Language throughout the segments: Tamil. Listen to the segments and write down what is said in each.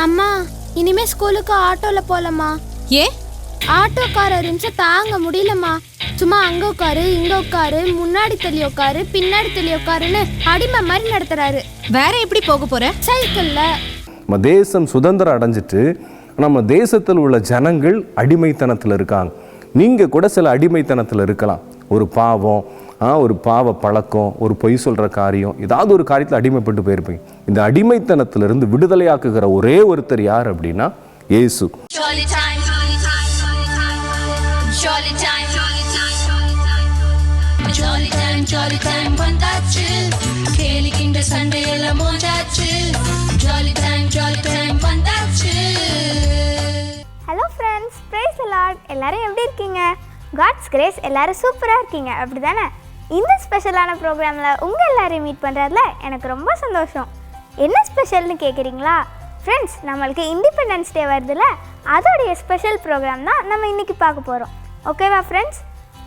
அம்மா இனிமே ஸ்கூலுக்கு ஆட்டோல போலம்மா. ஏ? ஆட்டோக்காரர் இருந்துச்சு தாங்க முடியலம்மா. சும்மா அங்க உட்காரு இங்க உட்காரு முன்னாடி தள்ளி உட்காரு பின்னாடி தள்ளி உட்காருன்னு அடிமை மாதிரி நடத்துறாரு. வேற எப்படி போக போற? சைக்கிள்ல. நம்ம தேசம் சுதந்திரம் அடைஞ்சிட்டு நம்ம தேசத்தில் உள்ள ஜனங்கள் அடிமைத்தனத்தில் இருக்காங்க. நீங்கள் கூட சில அடிமைத்தனத்தில் இருக்கலாம். ஒரு பாவம் ஒரு பாவ பழக்கம் ஒரு பொய் சொல்கிற காரியம் ஏதாவது ஒரு காரியத்தில் அடிமைப்பட்டு போயிருப்பீங்க. இந்த அடிமைத்தனத்திலிருந்து விடுதலையாக்குகிற ஒரே ஒருத்தர் யார் அப்படின்னா வந்தாச்சு. கேலிக்கின்ற சண்டையெல்லாம் மோதாச்சு. ஜாலி டைம் ஜாலி டைம் வந்தாச்சு. ஹலோ ஃப்ரெண்ட்ஸ் ப்ரைஸ் லார்ட் எல்லாரும் எப்படி இருக்கீங்க? காட்ஸ் கிரேஸ் எல்லாரும் சூப்பராக இருக்கீங்க. அப்படி தானே இந்த ஸ்பெஷலான ப்ரோக்ராமில் உங்கள் எல்லாரையும் மீட் பண்ணுறதுல எனக்கு ரொம்ப சந்தோஷம். என்ன ஸ்பெஷல்னு கேட்குறீங்களா ஃப்ரெண்ட்ஸ் நம்மளுக்கு இண்டிபெண்டன்ஸ் டே வருதுல அதோடைய ஸ்பெஷல் ப்ரோக்ராம் தான் நம்ம இன்றைக்கி பார்க்க போகிறோம் ஓகேவா ஃப்ரெண்ட்ஸ்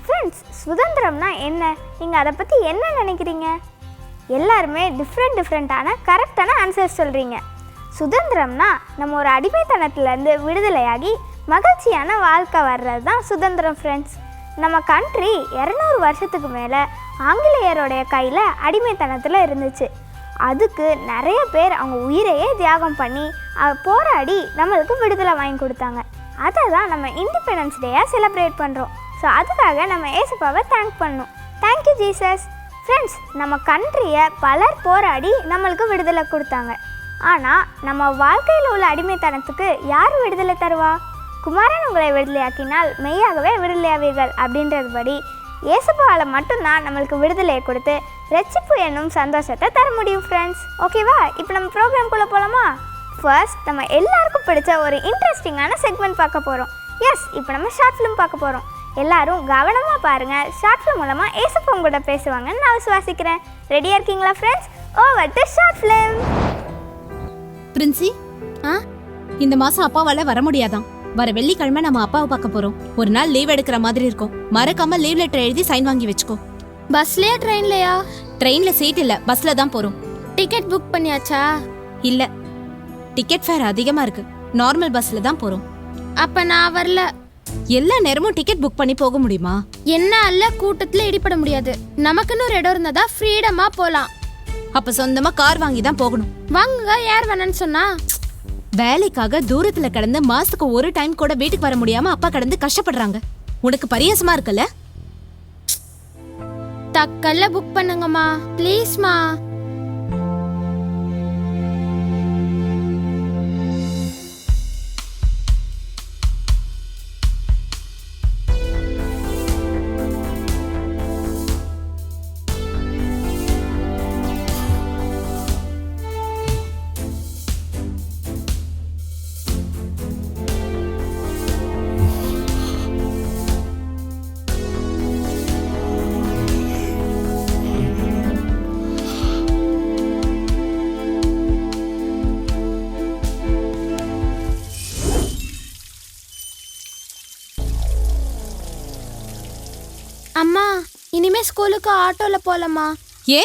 ஃப்ரெண்ட்ஸ் சுதந்திரம்னா என்ன? நீங்கள் அதை பற்றி என்ன நினைக்கிறீங்க? எல்லாருமே டிஃப்ரெண்ட் டிஃப்ரெண்ட்டான கரெக்டான ஆன்சர் சொல்கிறீங்க சுதந்திரம்னா நம்ம ஒரு அடிமைத்தனத்துலேருந்து விடுதலையாகி மகிழ்ச்சியான வாழ்க்கை வர்றது தான் சுதந்திரம் ஃப்ரெண்ட்ஸ் நம்ம கண்ட்ரி இரநூறு வருஷத்துக்கு மேலே ஆங்கிலேயருடைய கையில் அடிமைத்தனத்தில் இருந்துச்சு. அதுக்கு நிறைய பேர் அவங்க உயிரையே தியாகம் பண்ணி போராடி நம்மளுக்கு விடுதலை வாங்கி கொடுத்தாங்க. அதை தான் நம்ம இண்டிபெண்டன்ஸ் டேயாக செலிப்ரேட் பண்ணுறோம் ஸோ அதுக்காக நம்ம ஏசப்பாவை தேங்க் பண்ணணும். தேங்க்யூ ஜீசஸ் ஃப்ரெண்ட்ஸ் நம்ம கண்ட்ரியை பலர் போராடி நம்மளுக்கு விடுதலை கொடுத்தாங்க. ஆனால் நம்ம வாழ்க்கையில் உள்ள அடிமைத்தனத்துக்கு யார் விடுதலை தருவா? குமாரன் உங்களை விடுதலையாக்கினால் மெய்யாகவே விடுதலையாவீர்கள் அப்படின்றதுபடி இயேசுபாவால் மட்டும்தான் நம்மளுக்கு விடுதலையை கொடுத்து ரட்சிப்பு என்னும் சந்தோஷத்தை தர முடியும் ஃப்ரெண்ட்ஸ் ஓகேவா இப்போ நம்ம ப்ரோக்ராம்குள்ளே போகலாமா ஃபர்ஸ்ட் நம்ம எல்லாருக்கும் பிடிச்ச ஒரு இன்ட்ரெஸ்டிங்கான செக்மெண்ட் பார்க்க போகிறோம் எஸ் இப்போ நம்ம ஷார்ட் ஃபிலிம் பார்க்க போகிறோம் எல்லாரும் கவனமாக பாருங்கள் ஷார்ட் ஃபிலிம் மூலமாக ஏசப்பா கூட பேசுவாங்கன்னு நான் விசுவாசிக்கிறேன். ரெடியாக இருக்கீங்களா friends over to short film Princy ஆ? இந்த மாதம் அப்பாவால் வர முடியாதான் வர வெள்ளிக்கிழமை நம்ம அப்பாவை பார்க்க போறோம். ஒரு நாள் லீவ் எடுக்கிற மாதிரி இருக்கும். மறக்காம லீவ் லெட்டர் எழுதி சைன் வாங்கி வச்சுக்கோ. பஸ்லயா ட்ரெயின்லயா ட்ரெயின்ல சீட் இல்ல பஸ்ல தான் போறோம். டிக்கெட் புக் பண்ணியாச்சா? இல்ல. டிக்கெட் ஃபேர் அதிகமா இருக்கு. நார்மல் பஸ்ல தான் போறோம். அப்ப நான் வரல. எல்லா நேரமும் டிக்கெட் புக் பண்ணி போக முடியுமா? என்ன அல்ல கூட்டத்துல இடிபட முடியாது. நமக்குன்னு ஒரு இடம் இருந்தா ஃப்ரீடமா போலாம். அப்ப சொந்தமா கார் வாங்கி தான் போகணும். வாங்குங்க யார் வேணான்னு சொன்னா? வேலைக்காக தூரத்துல கடந்து மாசத்துக்கு ஒரு டைம் கூட வீட்டுக்கு வர முடியாம அப்பா கடந்து கஷ்டப்படுறாங்க. உனக்கு பரியாசமா இருக்குல்ல? தக்கல்ல புக் பண்ணுங்கம்மா. ப்ளீஸ்மா இனிமே ஸ்கூலுக்கு ஆட்டோல போலம்மா ஏ?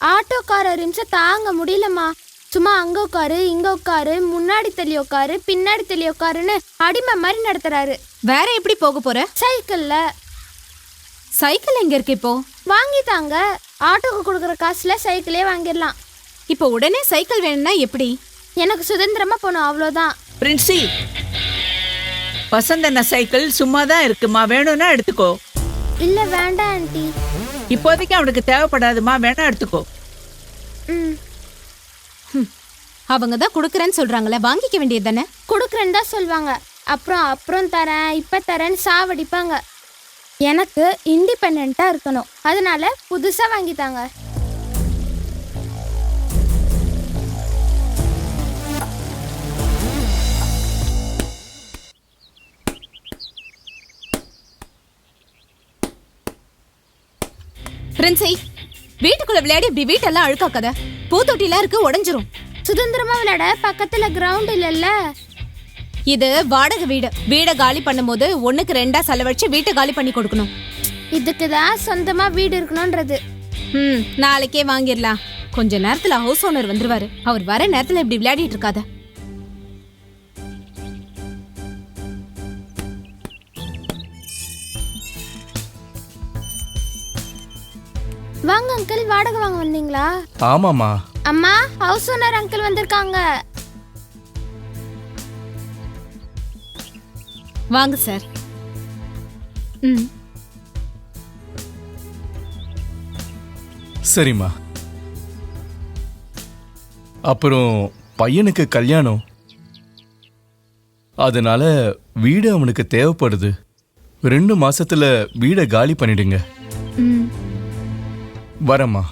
ஆட்டோக்காரர் இருந்துச்சு தாங்க முடியலம்மா. சும்மா அங்க உட்காரு இங்க உட்காரு முன்னாடி தள்ளி உட்காரு பின்னாடி தள்ளி உட்காருன்னு அடிமை மாதிரி நடத்துறாரு. வேற எப்படி போக போற? சைக்கிள்ல. சைக்கிள் எங்க இருக்கு இப்போ? வாங்கித்தாங்க ஆட்டோக்கு கொடுக்குற காசுல சைக்கிளே வாங்கிடலாம். இப்போ உடனே சைக்கிள் வேணும்னா எப்படி? எனக்கு சுதந்திரமா போகணும் அவ்வளோதான். பிரின்சி வசந்தன சைக்கிள் சும்மா தான் இருக்குமா? வேணும்னா எடுத்துக்கோ. இல்ல வேண்டாம் ஆண்டி இப்போதைக்கு அவனுக்கு தேவைப்படாதுமா வேணா எடுத்துக்கோ. ம். அவங்க தான் கொடுக்குறேன்னு சொல்றாங்களே வாங்கிக்க வேண்டியது தானே? கொடுக்குறேன்னு தான் சொல்லுவாங்க அப்புறம் அப்புறம் தரேன் இப்போ தரேன்னு சாவடிப்பாங்க. எனக்கு இண்டிபெண்ட்டாக இருக்கணும். அதனால புதுசாக வாங்கித்தாங்க. பிரின்சி வீட்டுக்குள்ள விளையாடி இப்படி வீட்டெல்லாம் அழுக்காக்காத. பூத்தொட்டிலாம் இருக்கு உடைஞ்சிரும். சுதந்திரமா விளையாட? பக்கத்துல கிரவுண்ட் இல்லைல்ல. இது வாடகை வீடு. வீடை காலி பண்ணும்போது ஒண்ணுக்கு ரெண்டா செலவழிச்சு வீட்டை காலி பண்ணி கொடுக்கணும். இதுக்கு தான் சொந்தமா வீடு இருக்கணும்ன்றது. ம் நாளைக்கே வாங்கிடலாம். கொஞ்ச நேரத்துல ஹவுஸ் ஓனர் வந்துருவாரு. அவர் வர நேரத்துல இப்படி விளையாடிட்டு இருக்காத. வாங்க அங்கிள் வாடகை வாங்க வந்தீங்களா? ஆமாம்மா. அம்மா ஹவுஸ் ஓனர் அங்கிள் வந்திருக்காங்க. வாங்க சார் ம். சரிம்மா. அப்புறம் பையனுக்கு கல்யாணம். அதனால வீடு அவனுக்கு தேவைப்படுது. ரெண்டு மாசத்துல வீடை காலி பண்ணிடுங்க. ம். வரம்மா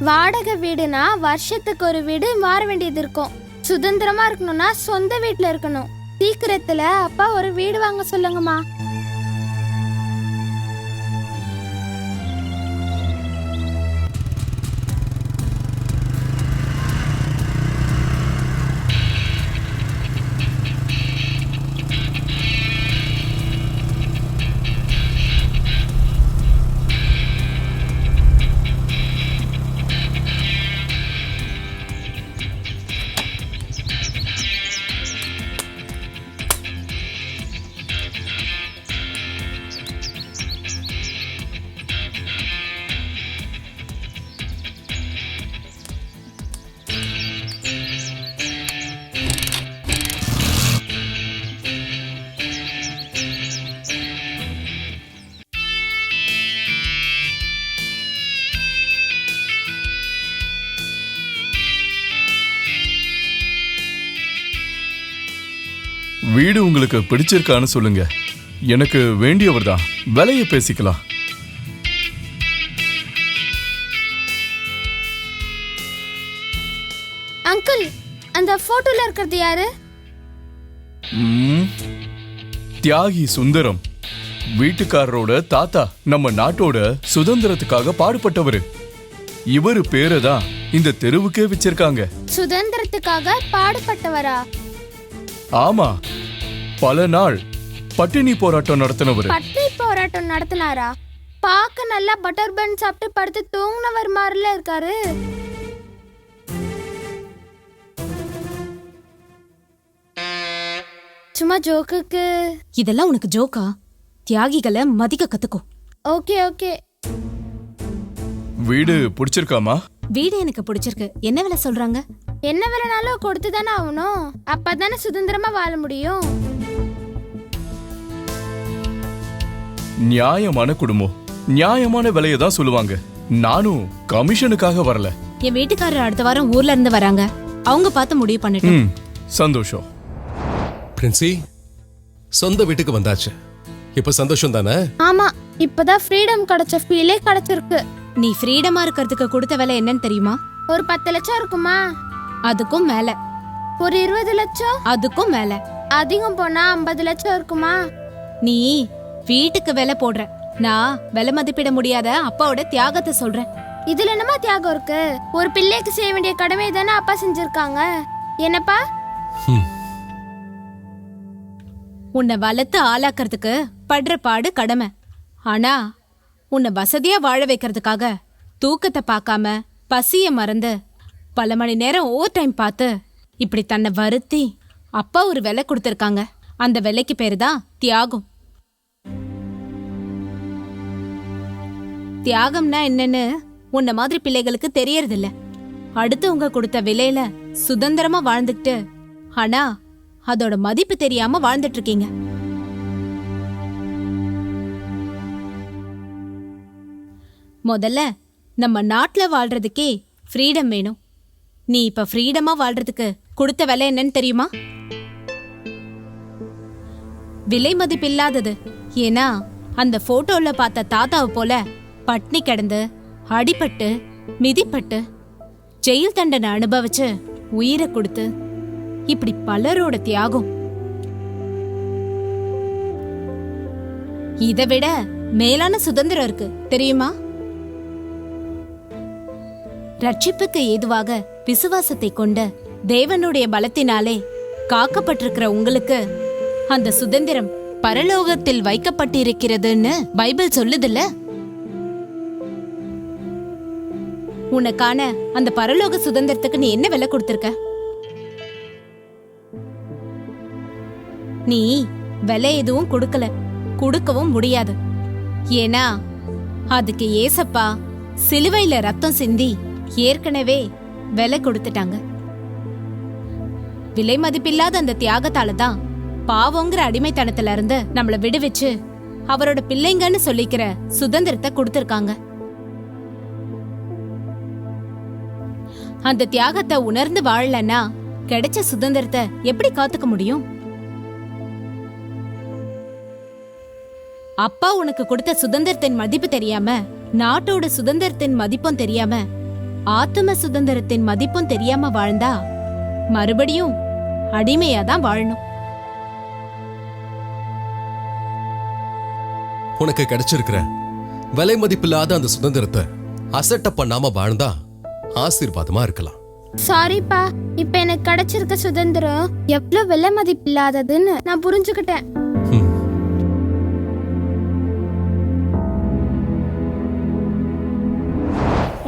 வாடகை வீடுனா வருஷத்துக்கு ஒரு வீடு மாற வேண்டியது இருக்கும். சுதந்திரமா இருக்கணும்னா சொந்த வீட்டுல இருக்கணும். சீக்கிரத்துல அப்பா ஒரு வீடு வாங்க சொல்லுங்கம்மா. வீடு உங்களுக்கு பிடிச்சிருக்கான்னு சொல்லுங்க. எனக்கு வேண்டியவர் தான் விலையை பேசிக்கலாம். அங்கிள் அந்த போட்டோல இருக்கிறது யாரு? தியாகி சுந்தரம். வீட்டுக்காரரோட தாத்தா நம்ம நாட்டோட சுதந்திரத்துக்காக பாடுபட்டவரு. இவரு பேரை தான் இந்த தெருவுக்கே வச்சிருக்காங்க. சுதந்திரத்துக்காக பாடுபட்டவரா? ஆமா. பல நாள் பட்டினி போராட்டம் நடத்தினவரு. பட்டினி போராட்டம் நடத்தினாரா? பார்க்க நல்லா பட்டர் பன் சாப்பிட்டு படுத்து தூங்கினவர் மாதிரில இருக்காரு. சும்மா ஜோக்குக்கு. இதெல்லாம் உனக்கு ஜோக்கா? தியாகிகளை மதிக்க கத்துக்கோ. Okay okay. வீடு பிடிச்சிருக்காமா? வீடு எனக்கு பிடிச்சிருக்கு. என்ன விலை சொல்றாங்க? என்ன வேலைனாலும் கொடுத்து தானே ஆகணும். அப்பதானே சுதந்திரமா வாழ முடியும். நியாயமான குடும்பம். நியாயமான விலையை தான் சொல்லுவாங்க. நானும் கமிஷனுக்காக வரல. என் வீட்டுக்காரர் அடுத்த வாரம் ஊர்ல இருந்து வராங்க. அவங்க பார்த்து முடிவு பண்ணிட்டோம் ம் சந்தோஷம். பிரின்சி சொந்த வீட்டுக்கு வந்தாச்சு. இப்ப சந்தோஷம் தானே? ஆமா இப்பதான் ஃப்ரீடம் கிடைச்ச ஃபீலே கிடைச்சிருக்கு. நீ ஃப்ரீடமா இருக்கிறதுக்கு கொடுத்த விலை என்னன்னு தெரியுமா? ஒரு பத்து லட்சம் இருக்குமா? அதுக்கும் மேல. ஒரு இருபது லட்சம்? அதுக்கும் மேல. அதிகம் போனா ஐம்பது லட்சம் இருக்குமா? நீ வீட்டுக்கு விலை போடுற நான் விலை மதிப்பிட முடியாத அப்பாவோட தியாகத்தை சொல்றேன். இதுல என்னமா தியாகம் இருக்கு? ஒரு பிள்ளைக்கு செய்ய வேண்டிய கடமை தானே அப்பா செஞ்சிருக்காங்க. என்னப்பா? உன்னை வளர்த்து ஆளாக்குறதுக்கு படுற பாடு கடமை. ஆனா உன்னை வசதியா வாழ வைக்கிறதுக்காக தூக்கத்தை பார்க்காம பசிய மறந்து பல மணி நேரம் ஓவர் டைம் பார்த்து இப்படி தன்னை வருத்தி அப்பா ஒரு விலை கொடுத்துருக்காங்க. அந்த விலைக்கு பேரு தான் தியாகம். தியாகம்னா என்னன்னு உன்னை மாதிரி பிள்ளைகளுக்கு தெரியறதில்ல. அடுத்தவங்க கொடுத்த விலையில சுதந்திரமா வாழ்ந்துக்கிட்டு ஆனா அதோட மதிப்பு தெரியாம வாழ்ந்துட்டு இருக்கீங்க முதல்ல நம்ம நாட்டுல வாழ்றதுக்கே ஃப்ரீடம் வேணும். நீ இப்ப ஃப்ரீடமா வாழ்றதுக்கு கொடுத்த விலை என்னன்னு தெரியுமா? விலை மதிப்பில்லாதது. ஏன்னா அந்த போட்டோல பார்த்த தாத்தாவை போல பட்னி கிடந்து அடிபட்டு மிதிப்பட்டு ஜெயில் தண்டனை அனுபவிச்சு உயிரை கொடுத்து இப்படி பலரோட தியாகம். இதை விட மேலான சுதந்திரம் இருக்கு தெரியுமா? ரட்சிப்புக்கு ஏதுவாக விசுவாசத்தை கொண்ட தேவனுடைய பலத்தினாலே காக்கப்பட்டிருக்கிற உங்களுக்கு அந்த சுதந்திரம் பரலோகத்தில் வைக்கப்பட்டிருக்கிறதுன்னு பைபிள் சொல்லுதுல்ல? உனக்கான அந்த பரலோக சுதந்திரத்துக்கு நீ என்ன விலை கொடுத்துருக்க? நீ விலை எதுவும் கொடுக்கல. கொடுக்கவும் முடியாது. ஏன்னா அதுக்கு ஏசப்பா சிலுவையில ரத்தம் சிந்தி ஏற்கனவே விலை கொடுத்துட்டாங்க. விலை மதிப்பில்லாத அந்த தியாகத்தால தான் பாவங்கிற அடிமைத்தனத்துல இருந்து நம்மள விடுவிச்சு அவரோட பிள்ளைங்கன்னு சொல்லிக்கிற சுதந்திரத்தை கொடுத்திருக்காங்க. அந்த தியாகத்தை உணர்ந்து வாழலன்னா கிடைச்ச சுதந்திரத்தை எப்படி காத்துக்க முடியும்? அப்பா உனக்கு கொடுத்த சுதந்திரத்தின் மதிப்பு தெரியாம நாட்டோட சுதந்திரத்தின் மதிப்பும் தெரியாம ஆத்தும சுதந்திரத்தின் மதிப்பும் தெரியாம வாழ்ந்தா மறுபடியும் அடிமையா தான் வாழணும். உனக்கு கிடைச்சிருக்கிற விலை மதிப்பில்லாத அந்த சுதந்திரத்தை அசட்ட பண்ணாம வாழ்ந்தா ஆசீர்வாதமா இருக்கலாம். சாரிப்பா இப்ப எனக்கு கிடைச்சிருக்க சுதந்திரம் எவ்வளவு விலை மதிப்பில்லாததுன்னு நான் புரிஞ்சுக்கிட்டேன்.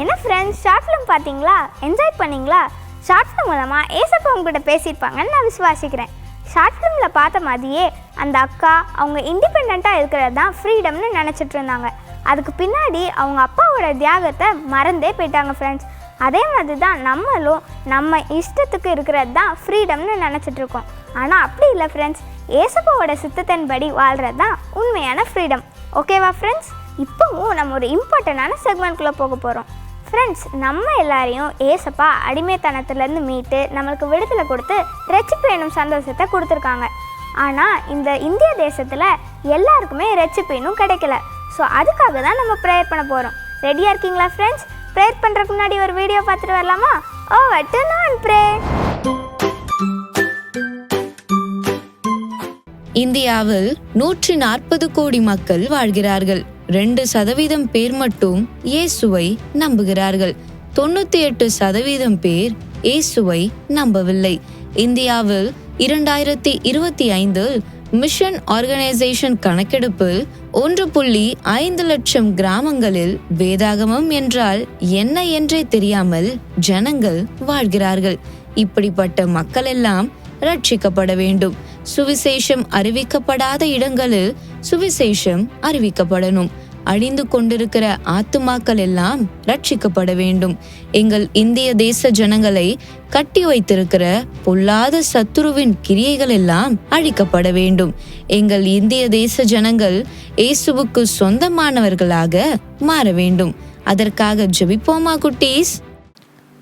என்ன ஃப்ரெண்ட்ஸ் ஷார்ட் ஃபிலிம் பார்த்தீங்களா? என்ஜாய் பண்ணீங்களா? ஷார்ட் ஃபிலிம் மூலமாக ஏசப்பா உங்ககிட்ட பேசியிருப்பாங்கன்னு நான் விசுவாசிக்கிறேன். ஷார்ட் ஃபிலிமில் பார்த்த மாதிரியே அந்த அக்கா அவங்க இண்டிபெண்ட்டாக இருக்கிறது தான் ஃப்ரீடம்னு நினச்சிட்டு இருந்தாங்க. அதுக்கு பின்னாடி அவங்க அப்பாவோட தியாகத்தை மறந்தே போயிட்டாங்க ஃப்ரெண்ட்ஸ் அதே மாதிரி தான் நம்மளும் நம்ம இஷ்டத்துக்கு இருக்கிறது தான் ஃப்ரீடம்னு நினச்சிட்ருக்கோம் ஆனால் அப்படி இல்லை ஃப்ரெண்ட்ஸ் ஏசப்பாவோட சித்தத்தின்படி வாழ்கிறது தான் உண்மையான ஃப்ரீடம் ஓகேவா ஃப்ரெண்ட்ஸ் இப்போவும் நம்ம ஒரு இம்பார்ட்டண்டான செக்மெண்ட்குள்ளே போக போகிறோம் ஃப்ரெண்ட்ஸ் நம்ம எல்லாரையும் ஏசப்பா அடிமைத்தனத்துலேருந்து மீட்டு நம்மளுக்கு விடுதலை கொடுத்து ரட்சிப்பு எனும் சந்தோஷத்தை கொடுத்துருக்காங்க. ஆனால் இந்த இந்திய தேசத்தில் எல்லாருக்குமே ரட்சிப்பு இன்னும் கிடைக்கல. ஸோ அதுக்காக தான் நம்ம ப்ரேயர் பண்ண போகிறோம் ரெடியாக இருக்கீங்களா ஃப்ரெண்ட்ஸ் ப்ரேயர் பண்ணுறதுக்கு முன்னாடி ஒரு வீடியோ பார்த்துட்டு வரலாமா? ஓ வட்டு நான் ப்ரே. இந்தியாவில் நூற்றி நாற்பது கோடி மக்கள் வாழ்கிறார்கள். ரெண்டு சதவீதம் பேர் மட்டும் இயேசுவை நம்புகிறார்கள். தொண்ணூத்தி எட்டு சதவீதம் பேர் இயேசுவை நம்பவில்லை. இந்தியாவில் இரண்டாயிரத்தி இருபத்தி ஐந்தில் மிஷன் ஆர்கனைசேஷன் கணக்கெடுப்பில் ஒன்று புள்ளி ஐந்து லட்சம் கிராமங்களில் வேதாகமம் என்றால் என்ன என்றே தெரியாமல் ஜனங்கள் வாழ்கிறார்கள். இப்படிப்பட்ட மக்கள் எல்லாம் ரட்சிக்கப்பட வேண்டும். சுவிசேஷம் அறிவிக்கப்படாத இடங்களில் சுவிசேஷம் அறிவிக்கப்படணும். அழிந்து கொண்டிருக்கிற ஆத்துமாக்கள் எல்லாம் ரட்சிக்கப்பட வேண்டும். எங்கள் இந்திய தேச ஜனங்களை கட்டி வைத்திருக்கிற பொல்லாத சத்துருவின் கிரியைகள் எல்லாம் அழிக்கப்பட வேண்டும். எங்கள் இந்திய தேச ஜனங்கள் இயேசுவுக்கு சொந்தமானவர்களாக மாற வேண்டும். அதற்காக ஜெபிப்போமா குட்டீஸ்?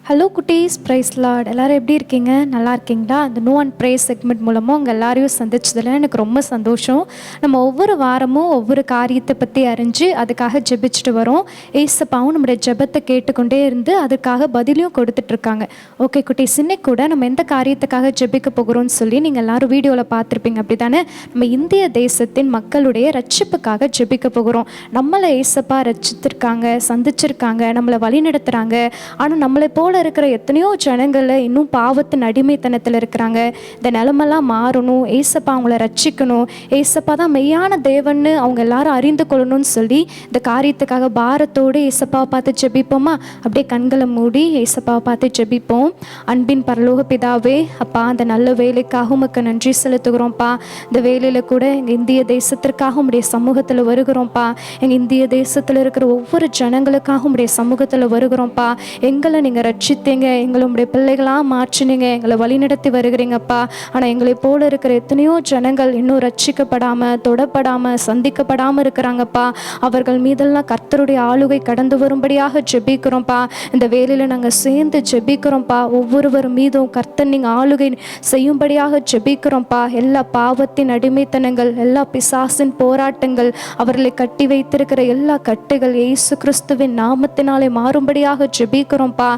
ஹலோ குட்டீஸ். ப்ரைஸ் லார்ட் எல்லாரும் எப்படி இருக்கீங்க? நல்லா இருக்கீங்களா? அந்த நோ அண்ட் ப்ரைஸ் செக்மெண்ட் மூலமாக உங்கள் எல்லாரையும் சந்திச்சதில் எனக்கு ரொம்ப சந்தோஷம். நம்ம ஒவ்வொரு வாரமும் ஒவ்வொரு காரியத்தை பற்றி அறிஞ்சு அதுக்காக ஜெபிச்சுட்டு வரோம். ஏசப்பாவும் நம்முடைய ஜெபத்தை கேட்டுக்கொண்டே இருந்து அதுக்காக பதிலையும் கொடுத்துட்ருக்காங்க. ஓகே குட்டீஸ். இன்னைக்கு கூட நம்ம எந்த காரியத்துக்காக ஜெபிக்க போகிறோம்னு சொல்லி நீங்கள் எல்லாரும் வீடியோவில் பார்த்துருப்பீங்க. அப்படி தானே நம்ம இந்திய தேசத்தின் மக்களுடைய ரட்சிப்புக்காக ஜெபிக்க போகிறோம். நம்மளை ஏசப்பா ரட்சித்திருக்காங்க சந்திச்சிருக்காங்க நம்மளை வழி நடத்துகிறாங்க ஆனால் நம்மளை போல இருக்கிற எத்தனையோ ஜனங்களில் இன்னும் பாவத்தின் அடிமைத்தனத்தில் இருக்கிறாங்க. இந்த நிலமெல்லாம் மாறணும். ஏசப்பா அவங்கள ரட்சிக்கணும். ஏசப்பா தான் மெய்யான தேவன்னு அவங்க எல்லாரும் அறிந்து கொள்ளணும்னு சொல்லி இந்த காரியத்துக்காக பாரத்தோடு ஏசப்பாவை பார்த்து ஜெபிப்போமா? அப்படியே கண்களை மூடி ஏசப்பாவை பார்த்து ஜெபிப்போம். அன்பின் பரலோக பிதாவே அப்பா அந்த நல்ல வேலைக்காக உமக்கு நன்றி செலுத்துகிறோம்ப்பா. இந்த வேலையில் கூட எங்கள் இந்திய தேசத்திற்காக உடைய சமூகத்தில் வருகிறோம்ப்பா. எங்கள் இந்திய தேசத்தில் இருக்கிற ஒவ்வொரு ஜனங்களுக்காக உடைய சமூகத்தில் வருகிறோம்ப்பா. எங்களை நீங்கள் ரட்சித்தீங்க. எங்களை உங்களுடைய பிள்ளைகளாக மாற்றினீங்க. எங்களை வழிநடத்தி வருகிறீங்கப்பா. ஆனால் எங்களை போல இருக்கிற எத்தனையோ ஜனங்கள் இன்னும் ரட்சிக்கப்படாமல் தொடப்படாமல் சந்திக்கப்படாமல் இருக்கிறாங்கப்பா. அவர்கள் மீதெல்லாம் கர்த்தருடைய ஆளுகை கடந்து வரும்படியாக ஜெபிக்கிறோம்ப்பா. இந்த வேலையில் நாங்கள் சேர்ந்து ஜெபிக்கிறோம்ப்பா. ஒவ்வொருவர் மீதும் கர்த்தர் நீங்கள் ஆளுகை செய்யும்படியாக ஜெபிக்கிறோம்ப்பா. எல்லா பாவத்தின் அடிமைத்தனங்கள் எல்லா பிசாசின் போராட்டங்கள் அவர்களை கட்டி வைத்திருக்கிற எல்லா கட்டுகள் இயேசு கிறிஸ்துவின் நாமத்தினாலே மாறும்படியாக ஜெபிக்கிறோம்ப்பா.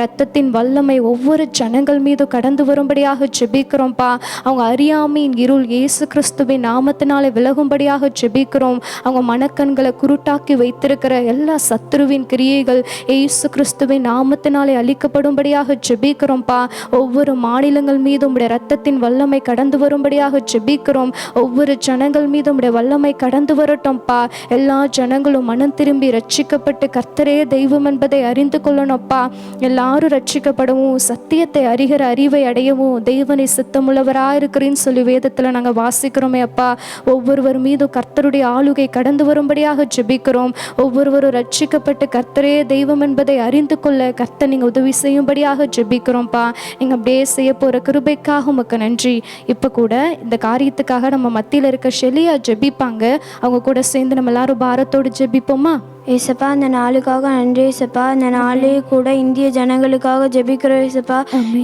ரத்தத்தின் வல்லமை ஒவ்வொரு ஜனங்கள் மீது கடந்து வரும்படியாக ஜெபிக்கிறோம்ப்பா அவங்க அறியாமையின் இருள் இயேசு கிறிஸ்துவின் நாமத்தினாலே விலகும்படியாக ஜெபிக்கிறோம். அவங்க மனக்கண்களை குருட்டாக்கி வைத்திருக்கிற எல்லா சத்ருவின் கிரியைகள் இயேசு கிறிஸ்துவின் நாமத்தினாலே அழிக்கப்படும்படியாக ஜெபிக்கிறோம்ப்பா ஒவ்வொரு மாநிலங்கள் மீதும் உடைய ரத்தத்தின் வல்லமை கடந்து வரும்படியாக ஜெபிக்கிறோம். ஒவ்வொரு ஜனங்கள் மீதும் உடைய வல்லமை கடந்து வரட்டும்ப்பா எல்லா ஜனங்களும் மனம் திரும்பி ரட்சிக்கப்பட்டு கர்த்தரே தெய்வம் என்பதை அறிந்து கொள்ளணும்ப்பா எல்லா எல்லாரும் ரட்சிக்கப்படவும் சத்தியத்தை அறிகிற அறிவை அடையவும் தெய்வனை சித்தமுள்ளவராக இருக்கிறேன்னு சொல்லி வேதத்தில் நாங்கள் வாசிக்கிறோமே அப்பா. ஒவ்வொருவர் மீதும் கர்த்தருடைய ஆளுகை கடந்து வரும்படியாக ஜெபிக்கிறோம். ஒவ்வொருவரும் ரட்சிக்கப்பட்டு கர்த்தரே தெய்வம் என்பதை அறிந்து கொள்ள கர்த்தர் நீங்கள் உதவி செய்யும்படியாக ஜெபிக்கிறோம்ப்பா. நீங்கள் அப்படியே செய்ய போகிற கிருபைக்காக உமக்கு நன்றி. இப்போ கூட இந்த காரியத்துக்காக நம்ம மத்தியில் இருக்க ஷெலியா ஜெபிப்பாங்க. அவங்க கூட சேர்ந்து நம்ம எல்லாரும் பாரத்தோடு ஜெபிப்போமா? ஏசப்பா அந்த நாளுக்காக நன்றி ஏசப்பா. அந்த நாளே கூட இந்திய ஜனங்களுக்காக ஜெபிக்கிறோம் ஏசப்பா.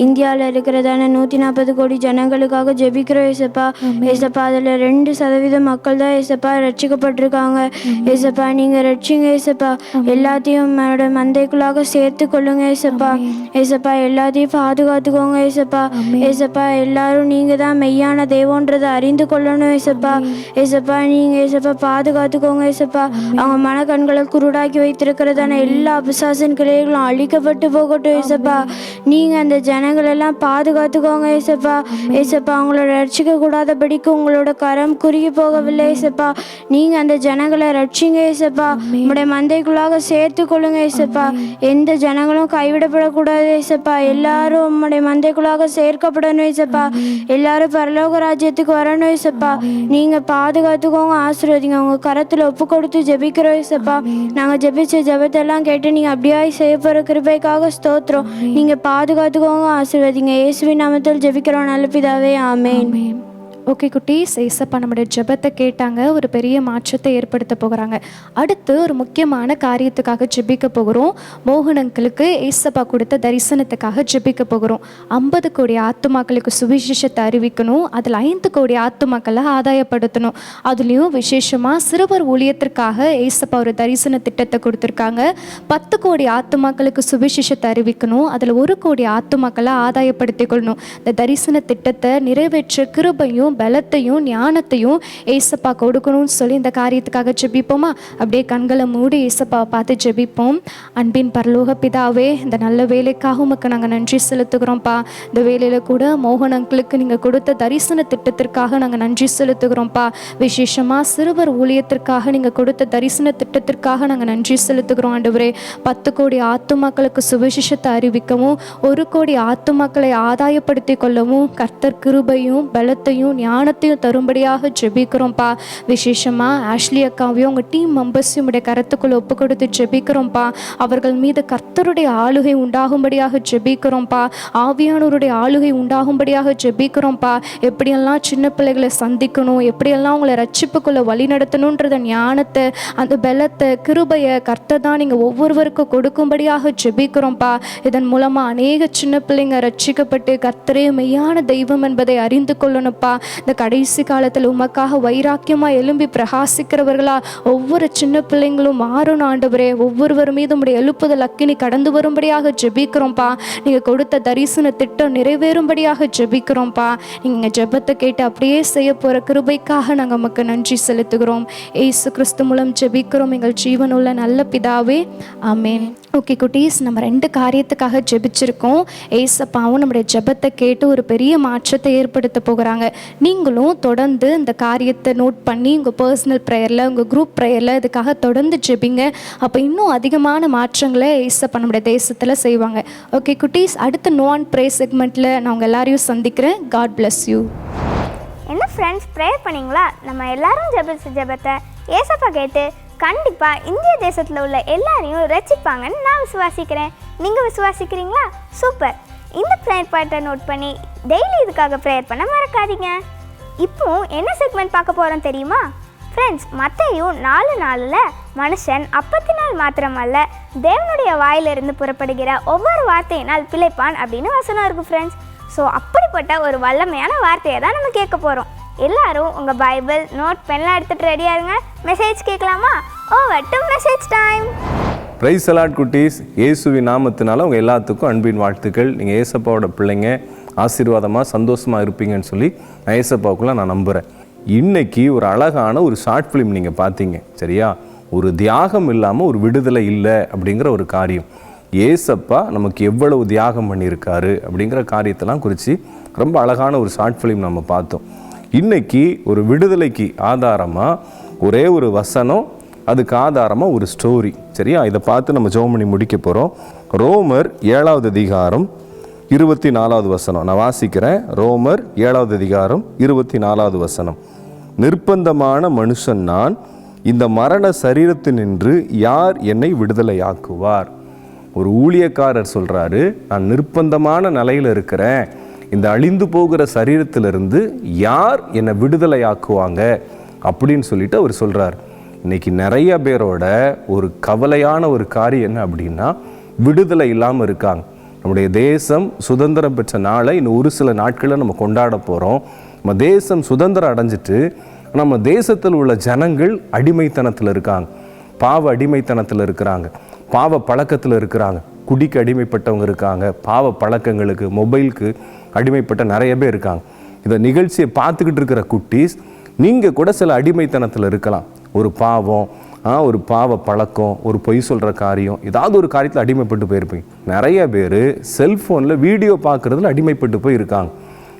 இந்தியாவில் இருக்கிறதான நூற்றி நாற்பது கோடி ஜனங்களுக்காக ஜெபிக்கிறோம் ஏசப்பா. ஏசப்பா அதில் ரெண்டு சதவீத மக்கள் தான் ஏசப்பா ரட்சிக்கப்பட்டிருக்காங்க. ஏசப்பா நீங்கள் ரட்சிங்க ஏசப்பா. எல்லாத்தையும் உங்களோட மந்தைக்குள்ளாக சேர்த்து கொள்ளுங்க ஏசப்பா ஏசப்பா எல்லாத்தையும் பாதுகாத்துக்கோங்க ஏசப்பா. ஏசப்பா எல்லாரும் நீங்கள் தான் மெய்யான தெய்வன்றதை அறிந்து கொள்ளணும் ஏசப்பா. ஏசப்பா நீங்கள் ஏசப்பா பாதுகாத்துக்கோங்க ஏசப்பா. அவங்க மனக்கண்களை குருடாக்கி வைத்திருக்கிறதான எல்லா பிசாசின் கிளைகளும் அழிக்கப்பட்டு போகட்டும் ஏசப்பா. நீங்கள் அந்த ஜனங்களெல்லாம் பாதுகாத்துக்கோங்க ஏசப்பா. ஏசப்பா அவங்களோட ரட்சிக்க கூடாதபடிக்கு உங்களோட கரம் குறுகி போகவில்லை ஏசப்பா. நீங்கள் அந்த ஜனங்களை ரட்சிங்க ஏசப்பா. உங்களுடைய மந்தைக்குள்ளாக சேர்த்து கொள்ளுங்க ஏசப்பா. எந்த ஜனங்களும் கைவிடப்படக்கூடாது ஏசப்பா. எல்லாரும் உம்முடைய மந்தைக்குள்ளாக சேர்க்கப்படணும் ஏசப்பா. எல்லாரும் பரலோக ராஜ்யத்துக்கு வரணும் ஏசப்பா. நீங்கள் பாதுகாத்துக்கோங்க ஆசீர்வதிங்க. உங்கள் கரத்தில் ஒப்பு கொடுத்து ஜெபிக்கிறோம் ஏசப்பா. நாங்கள் ஜெபிச்ச ஜெபத்தெல்லாம் கேட்டு நீங்கள் அப்படியே செய்ய கிருபைக்காக ஸ்தோத்திரம். நீங்கள் பாதுகாத்துக்கோங்க ஆசீர்வதிங்க. இயேசுவின் நாமத்தில் ஜெபிக்கிறோம் நல்ல பிதாவே ஆமேன். ஓகே குட்டீஸ் ஏசப்பா நம்முடைய ஜெபத்தை கேட்டாங்க. ஒரு பெரிய மாற்றத்தை ஏற்படுத்த போகிறாங்க. அடுத்து ஒரு முக்கியமான காரியத்துக்காக ஜெபிக்க போகிறோம். மோகன் அங்கிளுக்கு ஏசப்பா கொடுத்த தரிசனத்துக்காக ஜெபிக்க போகிறோம். ஐம்பது கோடி ஆத்துமாக்களுக்கு சுவிசேஷத்தை அறிவிக்கணும். அதில் ஐந்து கோடி ஆத்துமாக்களை ஆதாயப்படுத்தணும். அதுலேயும் விசேஷமாக சிறுவர் ஊழியத்திற்காக ஏசப்பா ஒரு தரிசன திட்டத்தை கொடுத்துருக்காங்க. பத்து கோடி ஆத்துமாக்களுக்கு சுவிசேஷத்தை அறிவிக்கணும். அதில் ஒரு கோடி ஆத்துமாக்களை ஆதாயப்படுத்திக் கொள்ளணும். இந்த தரிசன திட்டத்தை நிறைவேற்ற கிருபையும் பலத்தையும் ஞானத்தையும் ஏசப்பா கொடுக்கணும்னு சொல்லி இந்த காரியத்துக்காக ஜெபிப்போமா? அப்படியே கண்களை மூடி ஏசப்பா பார்த்து ஜெபிப்போம். அன்பின் பரலோக பிதாவே இந்த நல்ல வேலைக்காக உமக்கு நாங்கள் நன்றி செலுத்துகிறோம்ப்பா. இந்த வேலையில் கூட மோகன் அங்கிளுக்கு நீங்கள் கொடுத்த தரிசன திட்டத்திற்காக நாங்கள் நன்றி செலுத்துகிறோம்ப்பா. விசேஷமாக சிறுவர் ஊழியத்திற்காக நீங்கள் கொடுத்த தரிசன திட்டத்திற்காக நாங்கள் நன்றி செலுத்துகிறோம் ஆண்டவரே. பத்து கோடி ஆத்துமாக்களுக்கு சுவிசேஷத்தை அறிவிக்கவும் ஒரு கோடி ஆத்துமாக்களை ஆதாயப்படுத்தி கொள்ளவும் கர்த்தர் கிருபையும் பலத்தையும் ஞானத்தையும் தரும்படியாக ஜெபிக்கிறோம்ப்பா விசேஷமாக ஆஷ்லி அக்காவையும் உங்கள் டீம் மெம்பர்ஸையும் உடைய கருத்துக்குள்ளே ஒப்பு கொடுத்து ஜெபிக்கிறோம்ப்பா அவர்கள் மீது கர்த்தருடைய ஆளுகை உண்டாகும்படியாக ஜெபிக்கிறோம்ப்பா ஆவியானோருடைய ஆளுகை உண்டாகும்படியாக ஜெபிக்கிறோம்ப்பா எப்படியெல்லாம் சின்ன பிள்ளைகளை சந்திக்கணும் எப்படியெல்லாம் அவங்கள ரட்சிப்புக்குள்ளே வழி நடத்தணுன்றத ஞானத்தை அந்த பலத்தை கிருபையை கர்த்தர் தான் நீங்கள் ஒவ்வொருவருக்கும் கொடுக்கும்படியாக ஜெபிக்கிறோம்ப்பா இதன் மூலமாக அநேக சின்ன பிள்ளைங்க ரட்சிக்கப்பட்டு கர்த்தரே மெய்யான தெய்வம் என்பதை அறிந்து கொள்ளணும்ப்பா இந்த கடைசி காலத்தில் உமக்காக வைராக்கியமாக எழும்பி பிரகாசிக்கிறவர்களா ஒவ்வொரு சின்ன பிள்ளைங்களும் மாறணும் ஆண்டவரே ஒவ்வொருவர் மீதும் உடைய எழுப்புதல் அக்கினி கடந்து வரும்படியாக ஜெபிக்கிறோம்ப்பா நீங்கள் கொடுத்த தரிசன திட்டம் நிறைவேறும்படியாக ஜெபிக்கிறோம்ப்பா நீங்கள் ஜெபத்தை கேட்டு அப்படியே செய்ய போகிற கிருபைக்காக நாங்கள் நமக்கு நன்றி செலுத்துகிறோம். ஏசு கிறிஸ்து மூலம் ஜெபிக்கிறோம். எங்கள் ஜீவனுள்ள நல்ல பிதாவே. ஆமேன். ஓகே குட்டீஸ் நம்ம ரெண்டு காரியத்துக்காக ஜெபிச்சிருக்கோம். ஏசப்பாவும் நம்முடைய ஜெபத்தை கேட்டு ஒரு பெரிய மாற்றத்தை ஏற்படுத்த போகிறாங்க. நீங்களும் தொடர்ந்து இந்த காரியத்தை நோட் பண்ணி உங்கள் பர்சனல் ப்ரேயரில் உங்கள் குரூப் ப்ரேயரில் இதுக்காக தொடர்ந்து ஜெபிங்க. அப்போ இன்னும் அதிகமான மாற்றங்களை ஏசப்பா நம்முடைய தேசத்தில் செய்வாங்க. ஓகே குட்டீஸ் அடுத்த நோ அண்ட் ப்ரே செக்மெண்ட்டில் நான் உங்கள் எல்லாரையும் சந்திக்கிறேன். காட் பிளஸ் யூ என்ன ஃப்ரெண்ட்ஸ் ப்ரேயர் பண்ணீங்களா? நம்ம எல்லாரும் ஜெபிச்ச ஜெபத்தை ஏசப்பா கேட்டு கண்டிப்பாக இந்திய தேசத்தில் உள்ள எல்லாரையும் ரசிப்பாங்கன்னு நான் விசுவாசிக்கிறேன். நீங்கள் விசுவாசிக்கிறீங்களா? சூப்பர். இந்த ப்ரேயர் பாட்டை நோட் பண்ணி டெய்லி இதுக்காக ப்ரேயர் பண்ண மறக்காதீங்க. இப்போ என்ன செக்மெண்ட் பார்க்க போகிறோம் தெரியுமா? ஃப்ரெண்ட்ஸ் மத்தையும் நாலு நாளில் மனுஷன் அப்பத்தினால் மாத்திரமல்ல தேவனுடைய வாயிலிருந்து புறப்படுகிற ஒவ்வொரு வார்த்தையினால் பிழைப்பான் அப்படின்னு வசனம் இருக்குது ஃப்ரெண்ட்ஸ் ஸோ அப்படிப்பட்ட ஒரு வல்லமையான வார்த்தையை தான் நம்ம கேட்க போகிறோம் எல்லாரும் உங்கள் பைபிள் நோட் பென்லாம் எடுத்துகிட்டு ரெடியா இருங்க. மெசேஜ் கேட்கலாமா? Over to message time praise allot குட்டீஸ். இயேசுவி நாமத்தினால உங்கள் எல்லாத்துக்கும் அன்பின் வாழ்த்துக்கள். நீங்கள் ஏசப்பாவோட பிள்ளைங்க ஆசீர்வாதமாக சந்தோஷமாக இருப்பீங்கன்னு சொல்லி நான் ஏசப்பாவுக்குள்ளே நான் நம்புகிறேன் இன்றைக்கி ஒரு அழகான ஒரு ஷார்ட் ஃபிலிம் நீங்கள் பார்த்தீங்க. சரியா? ஒரு தியாகம் இல்லாமல் ஒரு விடுதலை இல்லை அப்படிங்கிற ஒரு காரியம். ஏசப்பா நமக்கு எவ்வளவு தியாகம் பண்ணியிருக்காரு அப்படிங்கிற காரியத்தெல்லாம் குறித்து ரொம்ப அழகான ஒரு ஷார்ட் ஃபிலிம் நம்ம பார்த்தோம். இன்றைக்கி ஒரு விடுதலைக்கு ஆதாரமாக ஒரே ஒரு வசனம் அதுக்கு ஆதாரமாக ஒரு ஸ்டோரி சரியா? இதை பார்த்து நம்ம ஜோம் பண்ணி முடிக்க போகிறோம் ரோமர் ஏழாவது அதிகாரம் இருபத்தி நாலாவது வசனம். நான் வாசிக்கிறேன். ரோமர் ஏழாவது அதிகாரம் இருபத்தி நாலாவது வசனம். நிர்பந்தமான மனுஷன் நான் இந்த மரண சரீரத்தினின்று யார் என்னை விடுதலையாக்குவார்? ஒரு ஊழியக்காரர் சொல்கிறாரு நான் நிர்பந்தமான நிலையில் இருக்கிறேன். இந்த அழிந்து போகிற சரீரத்திலிருந்து யார் என்னை விடுதலையாக்குவாங்க? அப்படின்னு சொல்லிட்டு அவர் சொல்கிறார் இன்னைக்கு நிறைய பேரோட ஒரு கவலையான ஒரு காரியம் என்ன அப்படின்னா விடுதலை இல்லாமல் இருக்காங்க. நம்முடைய தேசம் சுதந்திரம் பெற்ற நாளை இன்னும் ஒரு சில நாட்களில் நம்ம கொண்டாட போகிறோம் நம்ம தேசம் சுதந்திரம் அடைஞ்சிட்டு நம்ம தேசத்தில் உள்ள ஜனங்கள் அடிமைத்தனத்தில் இருக்காங்க. பாவ அடிமைத்தனத்தில் இருக்கிறாங்க. பாவ பழக்கத்தில் இருக்கிறாங்க. குடிக்கு அடிமைப்பட்டவங்க இருக்காங்க. பாவ பழக்கங்களுக்கு மொபைலுக்கு அடிமைப்பட்ட நிறைய பேர் இருக்காங்க. இந்த நிகழ்ச்சியை பார்த்துக்கிட்டு இருக்கிற குட்டீஸ் நீங்கள் கூட சில அடிமைத்தனத்தில் இருக்கலாம். ஒரு பாவம் ஆ, ஒரு பாவ பழக்கம் ஒரு பொய் சொல்கிற காரியம் ஏதாவது ஒரு காரியத்தில் அடிமைப்பட்டு போயிருப்பீங்க. நிறைய பேர் செல்ஃபோனில் வீடியோ பார்க்குறதுல அடிமைப்பட்டு போய் இருக்காங்க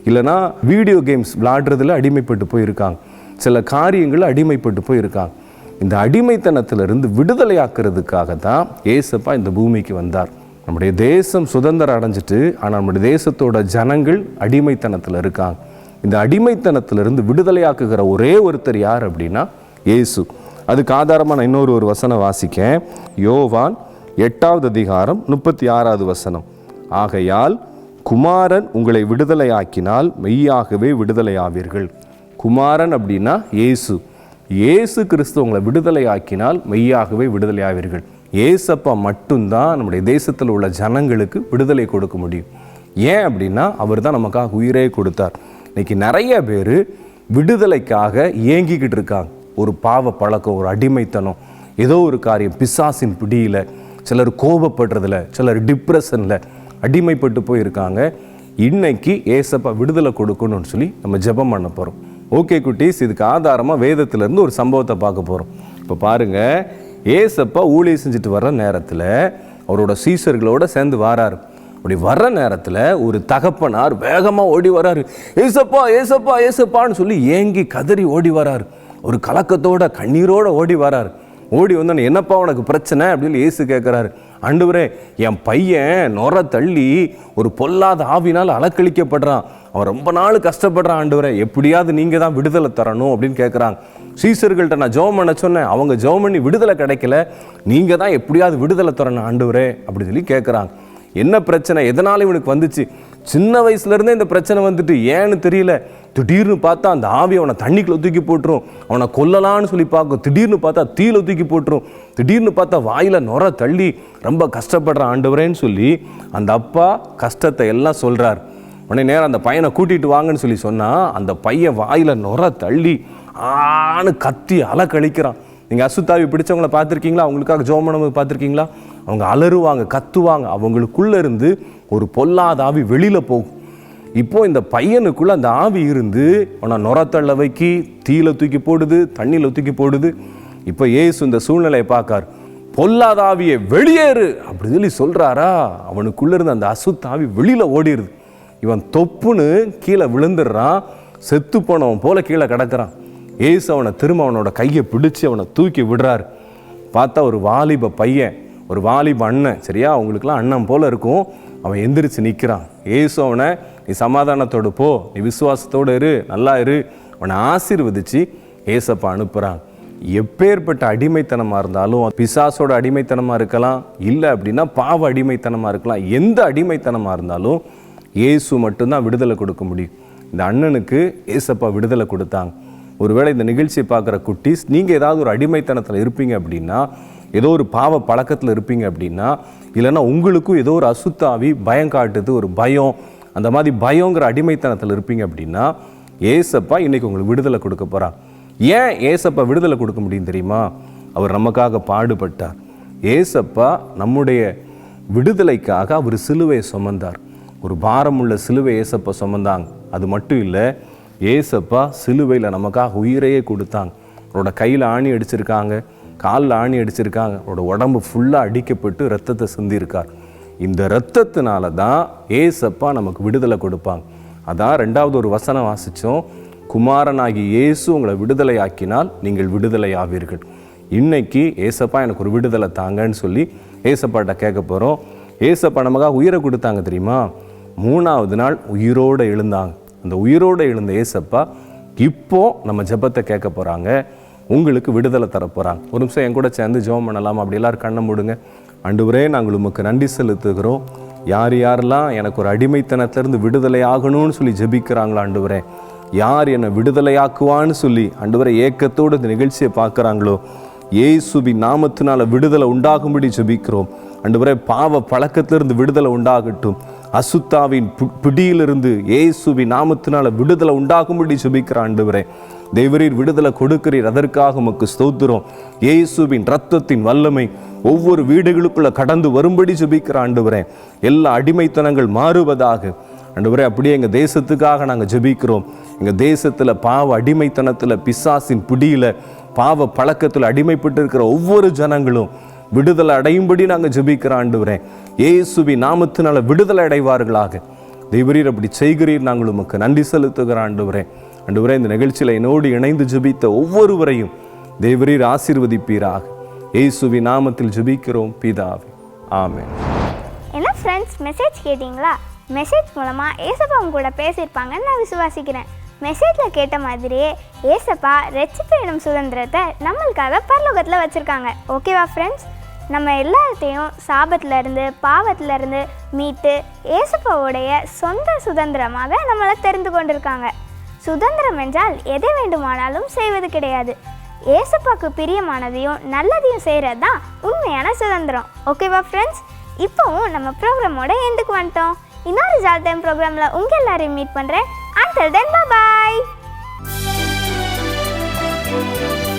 இல்லைனா வீடியோ கேம்ஸ் விளாடுறதுல அடிமைப்பட்டு போய் இருக்காங்க சில காரியங்கள் அடிமைப்பட்டு போய் இருக்காங்க இந்த அடிமைத்தனத்திலிருந்து விடுதலையாக்குறதுக்காக தான் ஏசப்பா இந்த பூமிக்கு வந்தார். நம்முடைய தேசம் சுதந்திரம் அடைஞ்சிட்டு ஆனால் நம்முடைய தேசத்தோட ஜனங்கள் அடிமைத்தனத்தில் இருக்காங்க. இந்த அடிமைத்தனத்திலிருந்து விடுதலையாக்குகிற ஒரே ஒருத்தர் யார் அப்படின்னா இயேசு. அதுக்கு ஆதாரமாக நான் இன்னொரு ஒரு வசனம் வாசிக்கேன். யோவான் எட்டாவது அதிகாரம் முப்பத்தி ஆறாவது வசனம். ஆகையால் குமாரன் உங்களை விடுதலையாக்கினால் மெய்யாகவே விடுதலையாவீர்கள். குமாரன் அப்படின்னா இயேசு. இயேசு கிறிஸ்து உங்களை விடுதலையாக்கினால் மெய்யாகவே விடுதலையாவீர்கள். ஏசப்பா மட்டும்தான் நம்முடைய தேசத்தில் உள்ள ஜனங்களுக்கு விடுதலை கொடுக்க முடியும். ஏன் அப்படின்னா அவர் தான் நமக்காக உயிரே கொடுத்தார். இன்றைக்கி நிறைய பேர் விடுதலைக்காக ஏங்கிக்கிட்டு இருக்காங்க. ஒரு பாவ பழக்கம் ஒரு அடிமைத்தனம். ஏதோ ஒரு காரியம் பிசாசின் பிடியில் சிலர் கோபப்படுறதுல சிலர் டிப்ரெஷனில் அடிமைப்பட்டு போயிருக்காங்க. இன்னைக்கு ஏசப்பா விடுதலை கொடுக்கணும்னு சொல்லி நம்ம ஜெபம் பண்ண போகிறோம் ஓகே குட்டீஸ் இதுக்கு ஆதாரமாக வேதத்திலேருந்து ஒரு சம்பவத்தை பார்க்க போகிறோம் இப்போ பாருங்கள் ஏசப்பா ஊழிய செஞ்சுட்டு வர்ற நேரத்தில் அவரோட சீசர்களோடு சேர்ந்து வாராரு. அப்படி வர்ற நேரத்தில் ஒரு தகப்பனார் வேகமாக ஓடி வராரு. ஏசப்பா ஏசப்பா ஏசப்பான்னு சொல்லி ஏங்கி கதறி ஓடி வராரு. ஒரு கலக்கத்தோட கண்ணீரோட ஓடி வராரு. ஓடி வந்தோன்னே என்னப்பா உனக்கு பிரச்சனை? அப்படின்னு ஏசு கேட்குறாரு ஆண்டவரே என் பையன் நொற தள்ளி ஒரு பொல்லாத ஆவினால் அலக்கழிக்கப்படுறான். அவன் ரொம்ப நாள் கஷ்டப்படுறான் ஆண்டவரே. எப்படியாவது நீங்கள் தான் விடுதலை தரணும் அப்படின்னு கேட்குறாங்க சீசர்கள்ட்ட நான் ஜெபம் பண்ண சொன்னேன். அவங்க ஜெபம் பண்ணி விடுதலை கிடைக்கல. நீங்கள் தான் எப்படியாவது விடுதலை தரணும் ஆண்டவரே அப்படி சொல்லி கேட்குறாங்க என்ன பிரச்சனை? எதனால் இவனுக்கு வந்துச்சு? சின்ன வயசுலேருந்தே இந்த பிரச்சனை வந்துட்டு ஏன்னு தெரியல. திடீர்னு பார்த்தா அந்த ஆவி அவனை தண்ணிக்குள்ள தூக்கி போட்டுரும். அவனை கொல்லலான்னு சொல்லி பார்க்கும். திடீர்னு பார்த்தா தீயில தூக்கி போட்டுரும். திடீர்னு பார்த்தா வாயில நுர தள்ளி ரொம்ப கஷ்டப்படுற ஆண்டவரேன்னு சொல்லி அந்த அப்பா கஷ்டத்தை எல்லாம் சொல்றார். உடனே நேரம் அந்த பையனை கூட்டிட்டு வாங்கன்னு சொல்லி சொன்னால் அந்த பையன் வாயில நுர தள்ளி ஆன்னு கத்தி அலக்கழிக்கிறான். நீங்கள் அசுத்தாவி பிடிச்சவங்கள பார்த்துருக்கீங்களா? அவங்களுக்காக ஜோமனம் பார்த்துருக்கீங்களா? அவங்க அலறுவாங்க கத்துவாங்க. அவங்களுக்குள்ளே இருந்து ஒரு பொல்லாத ஆவி போகும். இப்போ இந்த பையனுக்குள்ள அந்த ஆவி இருந்து அவனை நுரத்தள்ள வைக்கி தீயில தூக்கி போடுது தண்ணியில் தூக்கி போடுது. இப்போ ஏசு இந்த சூழ்நிலையை பார்க்கார். பொல்லாத ஆவியை வெளியேறு அப்படி சொல்லி சொல்றாரா? அவனுக்குள்ள இருந்த அந்த அசுத்தாவி வெளியில ஓடிடுது இவன் தொப்புன்னு கீழே விழுந்துடுறான். செத்து போனவன் போல கீழே கிடக்குறான். ஏசு அவனை திரும்ப அவனோட கையை பிடிச்சு அவனை தூக்கி விடுறாரு. பார்த்தா ஒரு வாலிப பையன் ஒரு வாலிப அண்ணன் சரியா? அவங்களுக்குலாம் அண்ணன் போல இருக்கும். அவன் எந்திரிச்சு நிற்கிறான் ஏசு அவனை நீ சமாதானத்தோடு போ நீ விசுவாசத்தோடு இரு நல்லா இரு. உன்னை ஆசீர்வதிச்சு ஏசப்பா அனுப்புகிறான் எப்பேற்பட்ட அடிமைத்தனமாக இருந்தாலும் பிசாசோட அடிமைத்தனமாக இருக்கலாம் இல்லை அப்படின்னா பாவ அடிமைத்தனமாக இருக்கலாம் எந்த அடிமைத்தனமாக இருந்தாலும் இயேசு மட்டும்தான் விடுதலை கொடுக்க முடியும். இந்த அண்ணனுக்கு ஏசப்பா விடுதலை கொடுத்தாங்க. ஒருவேளை இந்த நிகழ்ச்சியை பார்க்குற குட்டீஸ் நீங்கள் ஏதாவது ஒரு அடிமைத்தனத்தில் இருப்பீங்க அப்படின்னா ஏதோ ஒரு பாவ பழக்கத்தில் இருப்பீங்க அப்படின்னா இல்லைன்னா உங்களுக்கும் ஏதோ ஒரு அசுத்தாவி பயம் காட்டுது ஒரு பயம் அந்த மாதிரி பயங்கிற அடிமைத்தனத்தில் இருப்பீங்க அப்படின்னா ஏசப்பா இன்றைக்கி உங்களுக்கு விடுதலை கொடுக்க போகிறார் ஏன் ஏசப்பா விடுதலை கொடுக்க முடியும் தெரியுமா? அவர் நமக்காக பாடுபட்டார். ஏசப்பா நம்முடைய விடுதலைக்காக அவர் சிலுவையை சுமந்தார். ஒரு பாரமுள்ள சிலுவை ஏசப்பா சுமந்தாங்க. அது மட்டும் இல்லை ஏசப்பா சிலுவையில் நமக்காக உயிரையே கொடுத்தாங்க. அவரோட கையில் ஆணி அடிச்சிருக்காங்க காலில் ஆணி அடிச்சிருக்காங்க. அவரோட உடம்பு ஃபுல்லாக அடிக்கப்பட்டு ரத்தத்தை சிந்திருக்கார். இந்த ரத்தத்தினால தான் ஏசப்பா நமக்கு விடுதலை கொடுப்பாங்க அதான் ரெண்டாவது ஒரு வசனம் வாசித்தோம் குமாரனாகி இயேசு உங்களை விடுதலை ஆக்கினால் நீங்கள் விடுதலை ஆவீர்கள். இன்னைக்கு ஏசப்பா எனக்கு ஒரு விடுதலை தாங்கன்னு சொல்லி ஏசப்பாட்ட கேட்க போகிறோம் ஏசப்பா நமக்காக உயிரை கொடுத்தாங்க தெரியுமா? மூணாவது நாள் உயிரோடு எழுந்தாங்க. அந்த உயிரோடு எழுந்த ஏசப்பா இப்போது நம்ம ஜெபத்தை கேட்க போகிறாங்க உங்களுக்கு விடுதலை தர போகிறாங்க ஒரு நிமிஷம் என் கூட சேர்ந்து ஜெபம் பண்ணலாம்? அப்படி எல்லாரும் கண்ணை மூடுங்க. ஆண்டவரே நாங்கள் உமக்கு நன்றி செலுத்துகிறோம். யார் யாரெல்லாம் எனக்கு ஒரு அடிமைத்தனத்திலேருந்து விடுதலை ஆகணும்னு சொல்லி ஜெபிக்கிறாங்களா ஆண்டவரே யார் என்னை விடுதலையாக்குவான்னு சொல்லி ஆண்டவரை ஏக்கத்தோடு இந்த நிகழ்ச்சியை பார்க்குறாங்களோ ஏசுபி நாமத்தினால் விடுதலை உண்டாகும்படி ஜெபிக்கிறோம். ஆண்டவரே பாவ பழக்கத்திலிருந்து விடுதலை உண்டாகட்டும். அசுத்தாவின் பிடியிலிருந்து இயேசுபி நாமத்தினால விடுதலை உண்டாகும்படி ஜெபிக்கிற ஆண்டவரே தேவரீர் விடுதலை கொடுக்கிறீர். அதற்காக உமக்கு ஸ்தோத்திரம். இயேசுவின் ரத்தத்தின் வல்லமை ஒவ்வொரு வீடுகளுக்குள்ள கடந்து வரும்படி ஜெபிக்கிற ஆண்டவரே எல்லா அடிமைத்தனங்கள் மாறுவதாக. ஆண்டவரே அப்படியே எங்கள் தேசத்துக்காக நாங்கள் ஜெபிக்கிறோம். எங்கள் தேசத்தில் பாவ அடிமைத்தனத்தில் பிசாசின் பிடியில் பாவ பழக்கத்தில் அடிமைப்பட்டு இருக்கிற ஒவ்வொரு ஜனங்களும் விடுதலை அடையும்படி நாங்கள் ஜெபிக்கிற ஆண்டவரே ஏசுபி நாமத்தினால விடுதலை அடைவார்களாக. தெய்வரீர் அப்படி செய்கிறீர் நாங்கள் உமக்கு நன்றி செலுத்துகிற ஆண்டவரே. ஆண்டுவரே இந்த நிகழ்ச்சியில் என்னோடு இணைந்து ஜெபித்த ஒவ்வொருவரையும் தெய்வரீர் ஆசீர்வதிப்பீராக. ஏசுவி நாமத்தில் ஜெபிக்கிறோம் பிதாவே. ஆமேன். என்ன ஃப்ரெண்ட்ஸ் மெசேஜ் கேட்டிங்களா? மெசேஜ் மூலமாக ஏசப்பா உங்க கூட பேசியிருப்பாங்கன்னு நான் விசுவாசிக்கிறேன். மெசேஜில் கேட்ட மாதிரியே ஏசப்பா ரெச்சிப்பு எனும் சுதந்திரத்தை நம்மளுக்காக பரலோகத்தில் வச்சுருக்காங்க. ஓகேவா ஃப்ரெண்ட்ஸ் நம்ம எல்லாத்தையும் சாபத்திலேருந்து இருந்து மீட்டு ஏசப்பாவுடைய சொந்த சுதந்திரமாக நம்மளை தெரிந்து கொண்டிருக்காங்க. சுதந்திரம் என்றால் எதை வேண்டுமானாலும் செய்வது கிடையாது. ஏசப்பாக்கு பிரியமானதையும் நல்லதையும் செய்கிறது தான் உண்மையான சுதந்திரம். ஓகேவா ஃப்ரெண்ட்ஸ் இப்போவும் நம்ம ப்ரோக்ராமோட எண்டுக்கு வந்துட்டோம். இன்னொரு ஜால் டைம் ப்ரோக்ராமில் உங்கள் எல்லாரையும் மீட் பண்ணுறேன் until then bye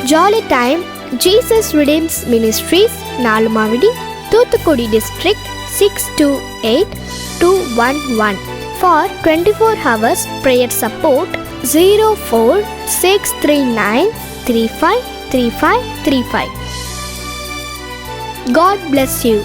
jolly time Jesus redeems ministries Nalumavadi Thoothukudi district six two eight two one one for twenty four hours prayer support zero four six three nine three five three five three five God bless you